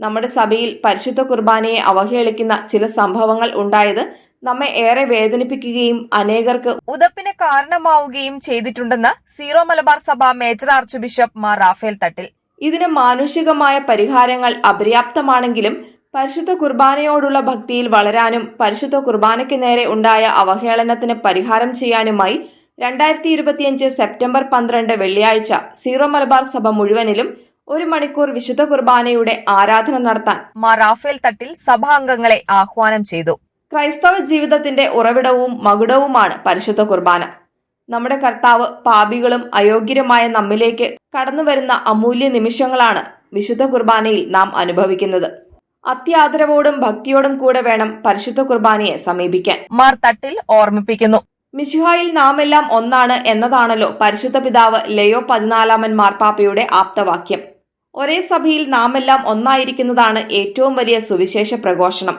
നമ്മുടെ സഭയിൽ പരിശുദ്ധ കുർബാനയെ അവഹേളിക്കുന്ന ചില സംഭവങ്ങൾ ഉണ്ടായത് നമ്മെ ഏറെ വേദനിപ്പിക്കുകയും അനേകർക്ക് ഉതപ്പിന് കാരണമാവുകയും ചെയ്തിട്ടുണ്ടെന്ന് സീറോ മലബാർ സഭ major arch bishop Mar Raphael Thattil. ഇതിന് മാനുഷികമായ പരിഹാരങ്ങൾ അപര്യാപ്തമാണെങ്കിലും പരിശുദ്ധ കുർബാനയോടുള്ള ഭക്തിയിൽ വളരാനും പരിശുദ്ധ കുർബാനയ്ക്ക് നേരെ ഉണ്ടായ അവഹേളനത്തിന് പരിഹാരം ചെയ്യാനുമായി രണ്ടായിരത്തി ഇരുപത്തിയഞ്ച് സെപ്റ്റംബർ പന്ത്രണ്ട് വെള്ളിയാഴ്ച സീറോ മലബാർ സഭ മുഴുവനിലും ഒരു മണിക്കൂർ വിശുദ്ധ കുർബാനയുടെ ആരാധന നടത്താൻ മാർ റാഫേൽ തട്ടിൽ സഭാംഗങ്ങളെ ആഹ്വാനം ചെയ്തു. ക്രൈസ്തവ ജീവിതത്തിന്റെ ഉറവിടവും മകുടവുമാണ് പരിശുദ്ധ കുർബാന. നമ്മുടെ കർത്താവ് പാപികളും അയോഗ്യരുമായ നമ്മിലേക്ക് കടന്നുവരുന്ന അമൂല്യ നിമിഷങ്ങളാണ് വിശുദ്ധ കുർബാനയിൽ നാം അനുഭവിക്കുന്നത്. അത്യാദരവോടും ഭക്തിയോടും കൂടെ വേണം പരിശുദ്ധ കുർബാനയെ സമീപിക്കാൻ. മാർ തട്ടിൽ ഓർമ്മിപ്പിക്കുന്നു. മിശുഹായിൽ നാമെല്ലാം ഒന്നാണ് എന്നതാണല്ലോ പരിശുദ്ധ പിതാവ് ലയോ പതിനാലാമൻ മാർപ്പാപ്പയുടെ ആപ്തവാക്യം. ഒരേ സഭയിൽ നാമെല്ലാം ഒന്നായിരിക്കുന്നതാണ് ഏറ്റവും വലിയ സുവിശേഷ പ്രഘോഷണം.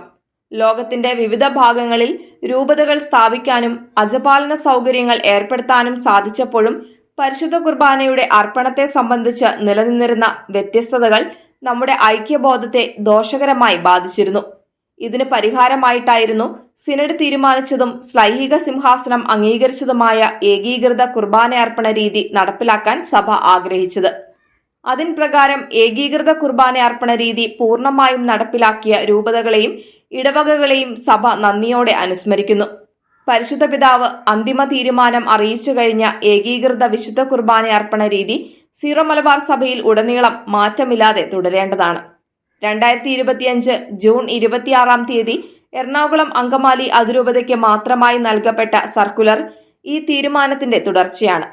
ലോകത്തിന്റെ വിവിധ ഭാഗങ്ങളിൽ രൂപതകൾ സ്ഥാപിക്കാനും അജപാലന സൗകര്യങ്ങൾ ഏർപ്പെടുത്താനും സാധിച്ചപ്പോഴും പരിശുദ്ധ കുർബാനയുടെ അർപ്പണത്തെ സംബന്ധിച്ച് നിലനിന്നിരുന്ന വ്യത്യസ്തതകൾ നമ്മുടെ ഐക്യബോധത്തെ ദോഷകരമായി ബാധിച്ചിരുന്നു. ഇതിന് പരിഹാരമായിട്ടായിരുന്നു സിനഡ് തീരുമാനിച്ചതും സ്ലൈഹിക സിംഹാസനം അംഗീകരിച്ചതുമായ ഏകീകൃത കുർബാന അർപ്പണ രീതി നടപ്പിലാക്കാൻ സഭ ആഗ്രഹിച്ചത്. അതിൻ പ്രകാരം ഏകീകൃത കുർബാന അർപ്പണ രീതി പൂർണമായും നടപ്പിലാക്കിയ രൂപതകളെയും ഇടവകകളെയും സഭ നന്ദിയോടെ അനുസ്മരിക്കുന്നു. പരിശുദ്ധ പിതാവ് അന്തിമ തീരുമാനം അറിയിച്ചു കഴിഞ്ഞ ഏകീകൃത വിശുദ്ധ കുർബാന അർപ്പണ രീതി സീറോ മലബാർ സഭയിൽ ഉടനീളം മാറ്റമില്ലാതെ തുടരേണ്ടതാണ്. രണ്ടായിരത്തി ഇരുപത്തിയഞ്ച് ജൂൺ ഇരുപത്തിയാറാം തീയതി എറണാകുളം അങ്കമാലി അതിരൂപതയ്ക്ക് മാത്രമായി നൽകപ്പെട്ട സർക്കുലർ ഈ തീരുമാനത്തിന്റെ തുടർച്ചയാണ്.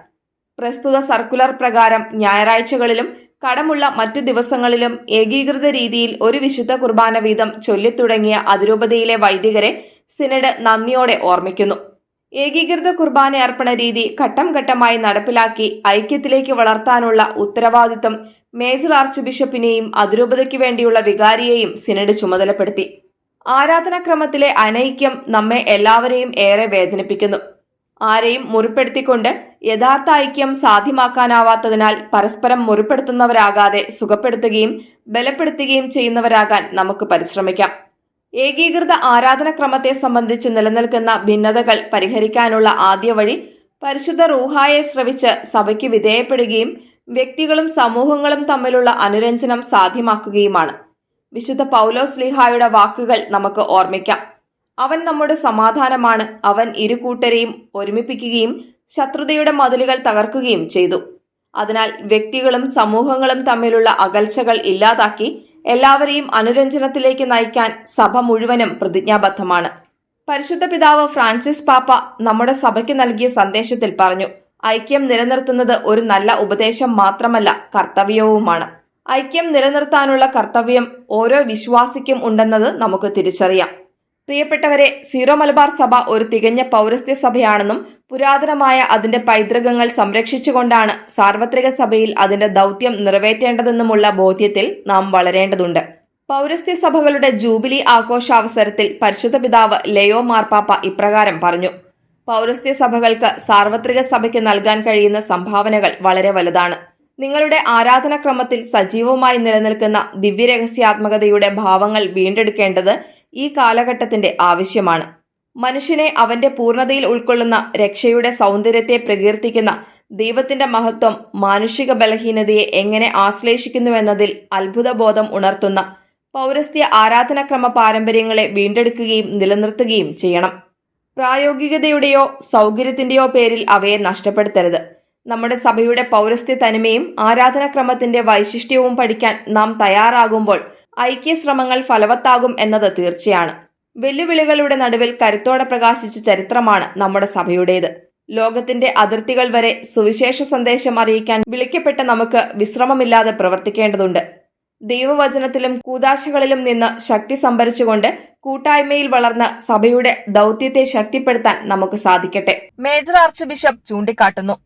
പ്രസ്തുത സർക്കുലർ പ്രകാരം ഞായറാഴ്ചകളിലും കടമുള്ള മറ്റു ദിവസങ്ങളിലും ഏകീകൃത രീതിയിൽ ഒരു വിശുദ്ധ കുർബാന വീതം ചൊല്ലിത്തുടങ്ങിയ അതിരൂപതയിലെ വൈദികരെ സിനഡ് നന്ദിയോടെ ഓർമ്മിക്കുന്നു. ഏകീകൃത കുർബാന അർപ്പണ രീതി ഘട്ടം ഘട്ടമായി നടപ്പിലാക്കി ഐക്യത്തിലേക്ക് വളർത്താനുള്ള ഉത്തരവാദിത്തം മേജർ ആർച്ച് ബിഷപ്പിനെയും അതിരൂപതയ്ക്ക് വേണ്ടിയുള്ള വികാരിയെയും സിനഡ് ചുമതലപ്പെടുത്തി. ആരാധനാക്രമത്തിലെ അനൈക്യം നമ്മെ എല്ലാവരെയും ഏറെ വേദനിപ്പിക്കുന്നു. ആരെയും മുറിപ്പെടുത്തിക്കൊണ്ട് യഥാർത്ഥ ഐക്യം സാധ്യമാക്കാനാവാത്തതിനാൽ പരസ്പരം മുറിപ്പെടുത്തുന്നവരാകാതെ സുഖപ്പെടുത്തുകയും ബലപ്പെടുത്തുകയും ചെയ്യുന്നവരാകാൻ നമുക്ക് പരിശ്രമിക്കാം. ഏകീകൃത ആരാധനക്രമത്തെ സംബന്ധിച്ച് നിലനിൽക്കുന്ന ഭിന്നതകൾ പരിഹരിക്കാനുള്ള ആദ്യ വഴി പരിശുദ്ധ റൂഹായെ ശ്രവിച്ച് സഭയ്ക്ക് വിധേയപ്പെടുകയും വ്യക്തികളും സമൂഹങ്ങളും തമ്മിലുള്ള അനുരഞ്ജനം സാധ്യമാക്കുകയുമാണ്. വിശുദ്ധ പൗലോസ് ലിഹായുടെ വാക്കുകൾ നമുക്ക് ഓർമ്മിക്കാം. അവൻ നമ്മുടെ സമാധാനമാണ്. അവൻ ഇരുകൂട്ടരെയും ഒരുമിപ്പിക്കുകയും ശത്രുതയുടെ മതിലുകൾ തകർക്കുകയും ചെയ്തു. അതിനാൽ വ്യക്തികളും സമൂഹങ്ങളും തമ്മിലുള്ള അകൽച്ചകൾ ഇല്ലാതാക്കി എല്ലാവരെയും അനുരഞ്ജനത്തിലേക്ക് നയിക്കാൻ സഭ മുഴുവനും പ്രതിജ്ഞാബദ്ധമാണ്. പരിശുദ്ധ പിതാവ് ഫ്രാൻസിസ് പാപ്പ നമ്മുടെ സഭയ്ക്ക് നൽകിയ സന്ദേശത്തിൽ പറഞ്ഞു ഐക്യം നിലനിർത്തുന്നത് ഒരു നല്ല ഉപദേശം മാത്രമല്ല കർത്തവ്യവുമാണ്. ഐക്യം നിലനിർത്താനുള്ള കർത്തവ്യം ഓരോ വിശ്വാസിക്കും ഉണ്ടെന്നത് നമുക്ക് തിരിച്ചറിയാം. പ്രിയപ്പെട്ടവരെ സീറോ മലബാർ സഭ ഒരു തികഞ്ഞ പൗരസ്ത്യ സഭയാണെന്നും പുരാതനമായ അതിന്റെ പൈതൃകങ്ങൾ സംരക്ഷിച്ചുകൊണ്ടാണ് സാർവത്രിക സഭയിൽ അതിന്റെ ദൗത്യം നിറവേറ്റേണ്ടതെന്നുമുള്ള ബോധ്യത്തിൽ നാം വളരേണ്ടതുണ്ട്. പൗരസ്ത്യ സഭകളുടെ ജൂബിലി ആഘോഷാവസരത്തിൽ പരിശുദ്ധ പിതാവ് ലയോ മാർപ്പാപ്പ ഇപ്രകാരം പറഞ്ഞു പൗരസ്ത്യ സഭകൾക്ക് സാർവത്രിക സഭയ്ക്ക് നൽകാൻ കഴിയുന്ന സംഭാവനകൾ വളരെ വലുതാണ്. നിങ്ങളുടെ ആരാധനാക്രമത്തിൽ സജീവമായി നിലനിൽക്കുന്ന ദിവ്യരഹസ്യാത്മകതയുടെ ഭാവങ്ങൾ വീണ്ടെടുക്കേണ്ടത് ഈ കാലഘട്ടത്തിന്റെ ആവശ്യമാണ്. മനുഷ്യനെ അവന്റെ പൂർണതയിൽ ഉൾക്കൊള്ളുന്ന രക്ഷയുടെ സൗന്ദര്യത്തെ പ്രകീർത്തിക്കുന്ന ദൈവത്തിന്റെ മഹത്വം മാനുഷിക ബലഹീനതയെ എങ്ങനെ ആശ്ലേഷിക്കുന്നുവെന്നതിൽ അത്ഭുതബോധം ഉണർത്തുന്ന പൗരസ്ത്യ ആരാധനാക്രമ പാരമ്പര്യങ്ങളെ വീണ്ടെടുക്കുകയും നിലനിർത്തുകയും ചെയ്യണം. പ്രായോഗികതയുടെയോ സൗകര്യത്തിന്റെയോ പേരിൽ അവയെ നഷ്ടപ്പെടുത്തരുത്. നമ്മുടെ സഭയുടെ പൗരസ്ത്യ തനിമയും ആരാധനാക്രമത്തിന്റെ വൈശിഷ്ട്യവും പഠിക്കാൻ നാം തയ്യാറാകുമ്പോൾ ഐക്യശ്രമങ്ങൾ ഫലവത്താകും എന്നത് തീർച്ചയാണ്. വെല്ലുവിളികളുടെ നടുവിൽ കരുത്തോടെ പ്രകാശിച്ച ചരിത്രമാണ് നമ്മുടെ സഭയുടേത്. ലോകത്തിന്റെ അതിർത്തികൾ വരെ സുവിശേഷ സന്ദേശം അറിയിക്കാൻ വിളിക്കപ്പെട്ട നമുക്ക് വിശ്രമമില്ലാതെ പ്രവർത്തിക്കേണ്ടതുണ്ട്. ദൈവവചനത്തിലും കൂതാശകളിലും നിന്ന് ശക്തി സംഭരിച്ചുകൊണ്ട് കൂട്ടായ്മയിൽ വളർന്ന സഭയുടെ ദൗത്യത്തെ ശക്തിപ്പെടുത്താൻ നമുക്ക് സാധിക്കട്ടെ. മേജർ ആർച്ച് ബിഷപ്പ് ചൂണ്ടിക്കാട്ടുന്നു.